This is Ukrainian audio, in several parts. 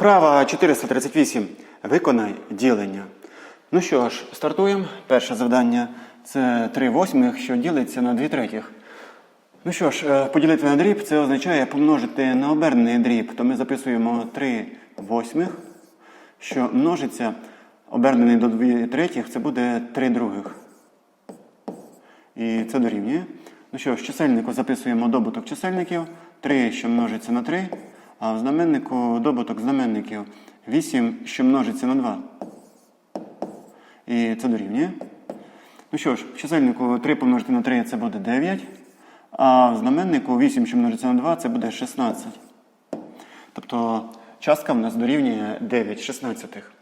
Вправа 438. Виконай ділення. Ну що ж, стартуємо. Перше завдання це 3 восьмих, що ділиться на 2 третіх. Ну що ж, е, поділити на дріб це означає помножити на обернений дріб. То ми записуємо 3 восьмих, що множиться обернений до 2 третіх, це буде 3 других. І це дорівнює. Ну що ж, чисельнику записуємо добуток чисельників. 3, що множиться на 3, а в знаменнику добуток знаменників 8, що множиться на 2. І це дорівнює. Ну що ж, в чисельнику 3 помножити на 3 це буде 9. А в знаменнику 8, що множиться на 2, це буде 16. Тобто частка в нас дорівнює 9 шістнадцятих.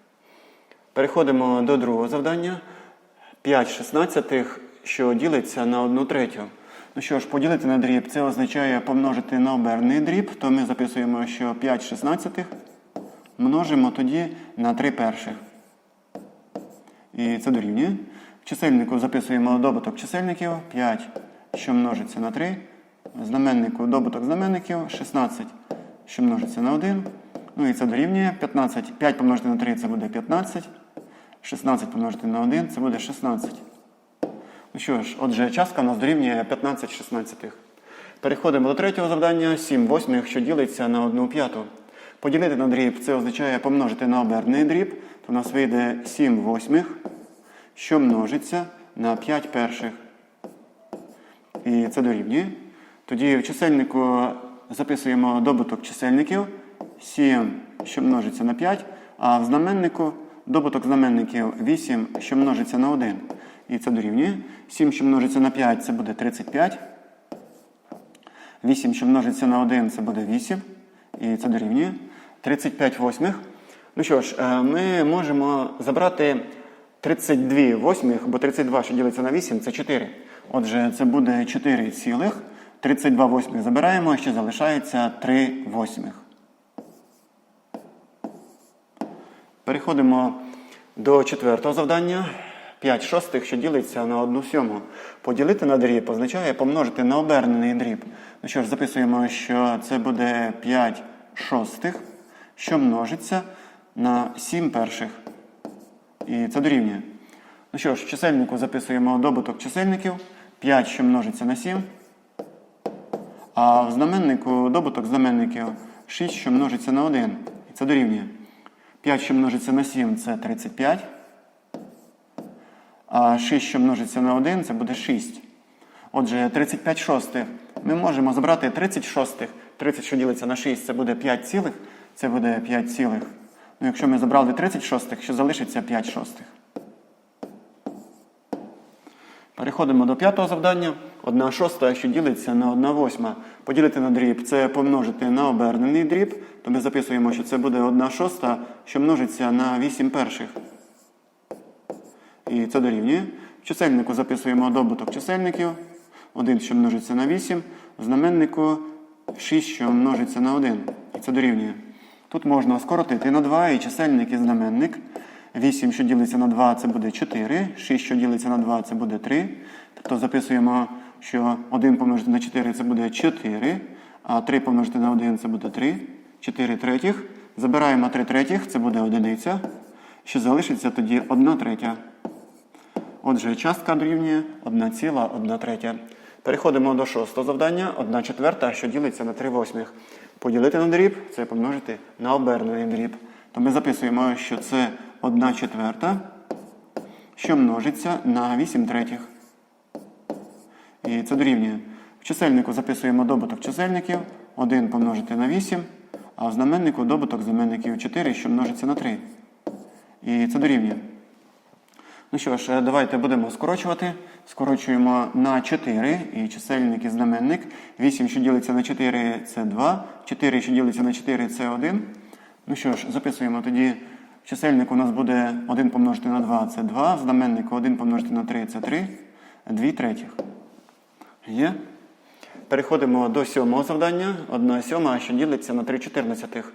Переходимо до другого завдання. 5 шістнадцятих, що ділиться на 1 третю. Ну що ж, поділити на дріб, це означає помножити на оберний дріб, то ми записуємо, що 5 шістнадцятих множимо тоді на 3 перших. І це дорівнює. В чисельнику записуємо добуток чисельників 5, що множиться на 3. В знаменнику добуток знаменників 16, що множиться на 1. Ну і це дорівнює 15. 5 помножити на 3 це буде 15. 16 помножити на 1 це буде 16. Що ж, отже, частка у нас дорівнює 15 шістнадцятих. Переходимо до третього завдання. 7 восьмих, що ділиться на 1 п'яту. Поділити на дріб це означає помножити на оберний дріб. То у нас вийде 7 восьмих, що множиться на 5 перших. І це дорівнює. Тоді в чисельнику записуємо добуток чисельників 7, що множиться на 5, а в знаменнику добуток знаменників 8, що множиться на 1. І це дорівнює. 7, що множиться на 5, це буде 35. 8, що множиться на 1, це буде 8. І це дорівнює. 35 восьмих. Ну що ж, е, ми можемо забрати 32 восьмих, бо 32, що ділиться на 8, це 4. Отже, це буде 4 цілих. 32 восьмих забираємо, ще залишається 3 восьмих. Переходимо до четвертого завдання. 5 шостих, що ділиться на 1 сьому. Поділити на дріб означає помножити на обернений дріб. Ну що ж, записуємо, що це буде 5 шостих, що множиться на 7 перших. І це дорівнює. Ну що ж, в чисельнику записуємо добуток чисельників. 5, що множиться на 7. А в знаменнику добуток знаменників 6, що множиться на 1. І це дорівнює. 5, що множиться на 7, це 35. А 6, що множиться на 1, це буде 6. Отже, 35 шостих. Ми можемо забрати 30 шостих. 30, що ділиться на 6, це буде 5 цілих. Це буде 5 цілих. Ну, якщо ми забрали 30 шостих, що залишиться 5 шостих. Переходимо до п'ятого завдання. Одна шоста, що ділиться на 1 восьма. Поділити на дріб це помножити на обернений дріб. То ми записуємо, що це буде 1 шоста, що множиться на 8 перших. І це дорівнює. В чисельнику записуємо добуток чисельників. 1, що множиться на 8. В знаменнику 6, що множиться на 1. І це дорівнює. Тут можна скоротити на 2 і чисельник і знаменник. 8, що ділиться на 2, це буде 4. 6, що ділиться на 2, це буде 3. Тобто записуємо, що 1 помножити на 4 це буде 4. А 3 помножити на 1 це буде 3. 4 третіх. Забираємо 3 третіх, це буде одиниця. Що залишиться тоді 1 третя. Отже, частка дорівнює 1,1 третя. Переходимо до шостого завдання. 1 четверта, що ділиться на 3 восьмих. Поділити на дріб це помножити на обернений дріб. То ми записуємо, що це 1 четверта, що множиться на 8 третіх. І це дорівнює. В чисельнику записуємо добуток чисельників. 1 помножити на 8, а в знаменнику добуток знаменників 4, що множиться на 3. І це дорівнює. Ну що ж, давайте будемо скорочувати. Скорочуємо на 4 і чисельник і знаменник. 8, що ділиться на 4, це 2. 4, що ділиться на 4, це 1. Ну що ж, записуємо тоді. В чисельнику у нас буде 1 помножити на 2 це 2. В знаменнику 1 помножити на 3 це 3. 2 третіх. Є? Переходимо до сьомого завдання. 1 сьома, що ділиться на 3 чотирнадцятих.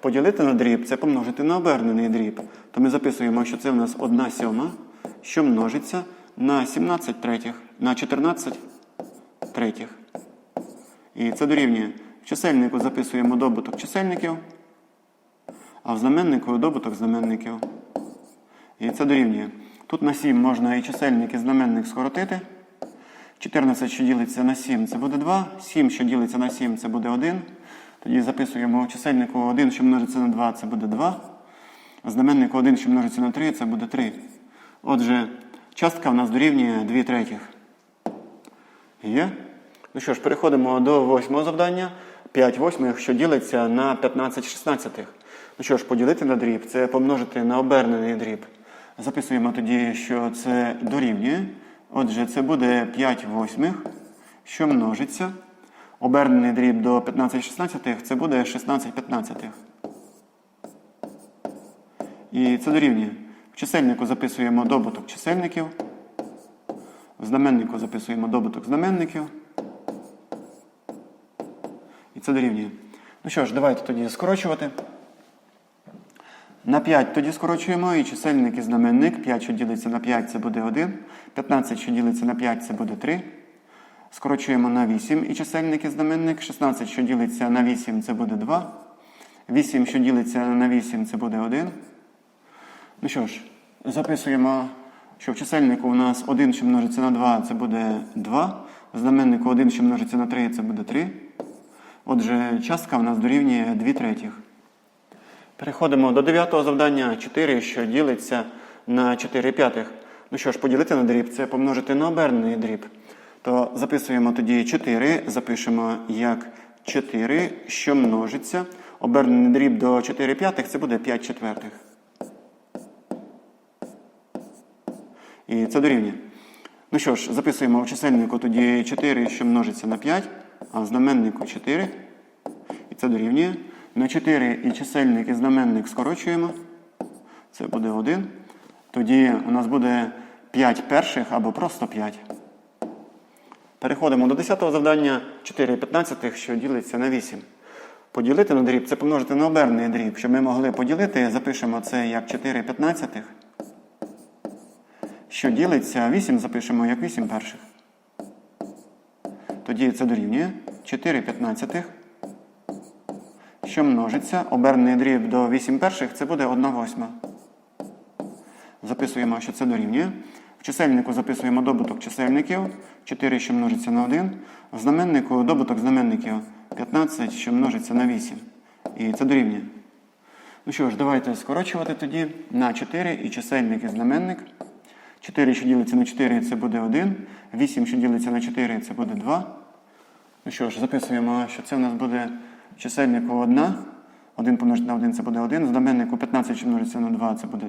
Поділити на дріб це помножити на обернений дріб. То ми записуємо, що це в нас 1 сьома, що множиться на 17 третіх, на 14 третіх. І це дорівнює. В чисельнику записуємо добуток чисельників. а в знаменнику добуток знаменників. І це дорівнює. Тут на 7 можна і чисельник, і знаменник скоротити. 14, що ділиться на 7, це буде 2. 7, що ділиться на 7, це буде 1. Тоді записуємо в чисельнику 1, що множиться на 2, це буде 2. В знаменнику 1, що множиться на 3, це буде 3. Отже, частка в нас дорівнює 2 третіх. Є? Ну що ж, переходимо до восьмого завдання. 5 восьмих, що ділиться на 15 шістнадцятих. Ну що ж, поділити на дріб це помножити на обернений дріб. Записуємо тоді, що це дорівнює. Отже, це буде 5 восьмих, що множиться. Обернений дріб до 15 шістнадцятих це буде 16 п'ятнадцятих. І це дорівнює. В чисельнику записуємо добуток чисельників. В знаменнику записуємо добуток знаменників. І це дорівнює. Ну що ж, давайте тоді скорочувати. На 5 тоді скорочуємо і чисельник і знаменник. 5, що ділиться на 5, це буде 1. 15, що ділиться на 5, це буде 3. Скорочуємо на 8 і чисельник і знаменник. 16, що ділиться на 8, це буде 2. 8, що ділиться на 8, це буде 1. Ну що ж, записуємо, що в чисельнику у нас 1, що множиться на 2, це буде 2. В знаменнику 1, що множиться на 3, це буде 3. Отже, частка в нас дорівнює 2 третіх. Переходимо до дев'ятого завдання. 4, що ділиться на 4 п'ятих. Ну що ж, поділити на дріб це помножити на обернений дріб. То записуємо тоді 4, запишемо як 4, що множиться. Обернений дріб до 4 п'ятих це буде 5 четвертих. І це дорівнює. Ну що ж, записуємо в чисельнику тоді 4, що множиться на 5, а в знаменнику 4. І це дорівнює. На 4 і чисельник, і знаменник скорочуємо. Це буде 1. Тоді у нас буде 5 перших або просто 5. Переходимо до 10 завдання 4 п'ятнадцятих, що ділиться на 8. Поділити на дріб це помножити на оберний дріб. Щоб ми могли поділити, запишемо це як 4 п'ятнадцятих. Що ділиться 8, запишемо як 8 перших. Тоді це дорівнює 4 п'ятнадцятих. Що множиться, обернений дріб до 8 перших, це буде 1 восьма. Записуємо, що це дорівнює. В чисельнику записуємо добуток чисельників. 4, що множиться на 1. В знаменнику добуток знаменників 15, що множиться на 8. І це дорівнює. Ну що ж, давайте скорочувати тоді на 4 і чисельник і знаменник. 4, що ділиться на 4, це буде 1. 8, що ділиться на 4, це буде 2. Ну що ж, записуємо, що це у нас буде в чисельнику 1. 1 помножити на 1 це буде 1. В знаменнику 15 що множиться на 2, це буде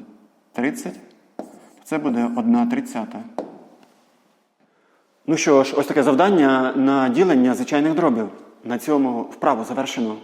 30. Це буде 1 тридцята. Ну що ж, ось таке завдання на ділення звичайних дробів. На цьому вправу завершено.